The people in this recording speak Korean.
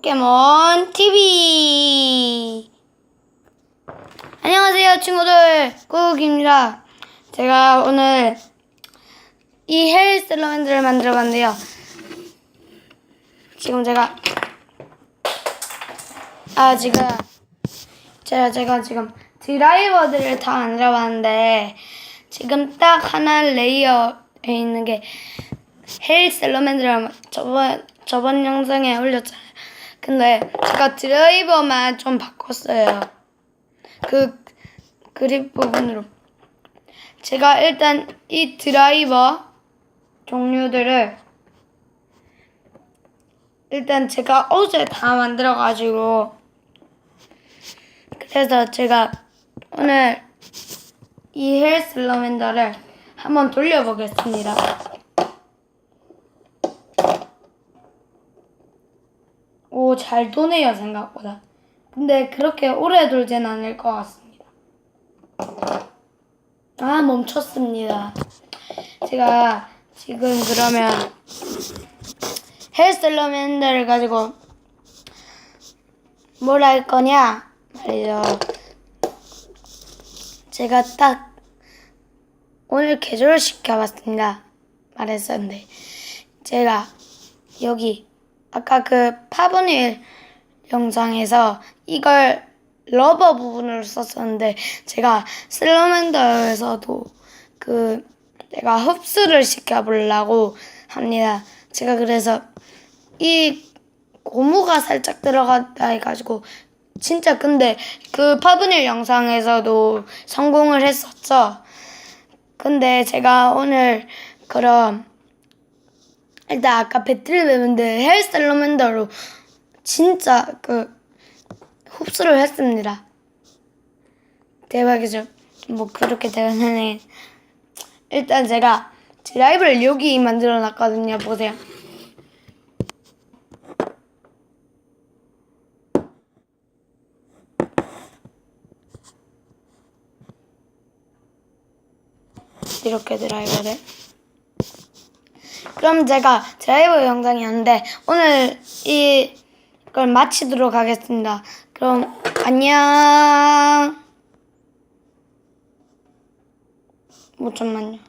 포켓몬 TV. 안녕하세요, 친구들. 꾸욱입니다. 제가 오늘 이 헬스러맨드를 만들어 봤는데요. 지금 제가 아 지금 제가 제가 지금 드라이버들을 다 만들어 봤는데 지금 딱 하나 레이어에 있는 게 헬 셀러맨드를 저번 저번 영상에 올렸잖아요. 근데 제가 드라이버만 좀 바꿨어요. 그 그립 부분으로 제가 일단 이 드라이버 종류들을 일단 제가 어제 다 만들어 가지고 그래서 제가 오늘 이 헬스러맨더를 한번 돌려보겠습니다. 오, 잘 도네요, 생각보다. 근데 그렇게 오래 돌진 않을 것 같습니다. 아, 멈췄습니다. 제가 지금 그러면 헬스러맨더를 가지고 뭘 할 거냐 말이죠. 제가 딱 오늘 개조를 시켜봤습니다. 말했었는데 제가 여기 아까 그 파브닐 영상에서 이걸 러버 부분으로 썼었는데 제가 슬러맨더에서도 그 내가 흡수를 시켜보려고 합니다. 제가 그래서 이 고무가 살짝 들어갔다 해가지고 진짜 근데 그 파브닐 영상에서도 성공을 했었죠. 근데 제가 오늘 그럼 일단 아까 배틀배분드 헬스러맨더로 진짜 그 흡수를 했습니다. 대박이죠. 뭐 그렇게 되면은 일단 제가 드라이브를 여기 만들어 놨거든요. 보세요. 이렇게 드라이버를. 그럼 제가 드라이버 영상이었는데 오늘 이걸 마치도록 하겠습니다. 그럼 안녕. 뭐 잠만요.